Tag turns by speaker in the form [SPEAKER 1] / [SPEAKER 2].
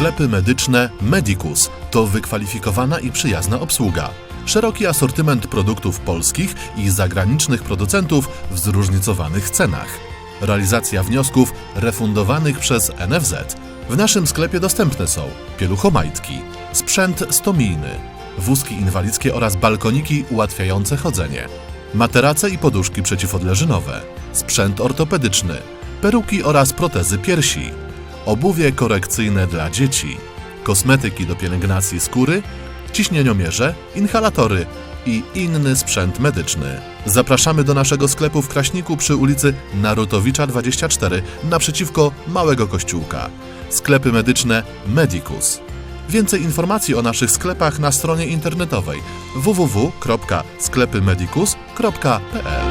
[SPEAKER 1] Sklepy medyczne Medicus to wykwalifikowana i przyjazna obsługa. Szeroki asortyment produktów polskich i zagranicznych producentów w zróżnicowanych cenach. Realizacja wniosków refundowanych przez NFZ. W naszym sklepie dostępne są pieluchomajtki, sprzęt stomijny, wózki inwalidzkie oraz balkoniki ułatwiające chodzenie, materace i poduszki przeciwodleżynowe, sprzęt ortopedyczny, peruki oraz protezy piersi, obuwie korekcyjne dla dzieci, kosmetyki do pielęgnacji skóry, ciśnieniomierze, inhalatory i inny sprzęt medyczny. Zapraszamy do naszego sklepu w Kraśniku przy ulicy Narutowicza 24 naprzeciwko Małego Kościółka. Sklepy medyczne Medicus. Więcej informacji o naszych sklepach na stronie internetowej www.sklepymedicus.pl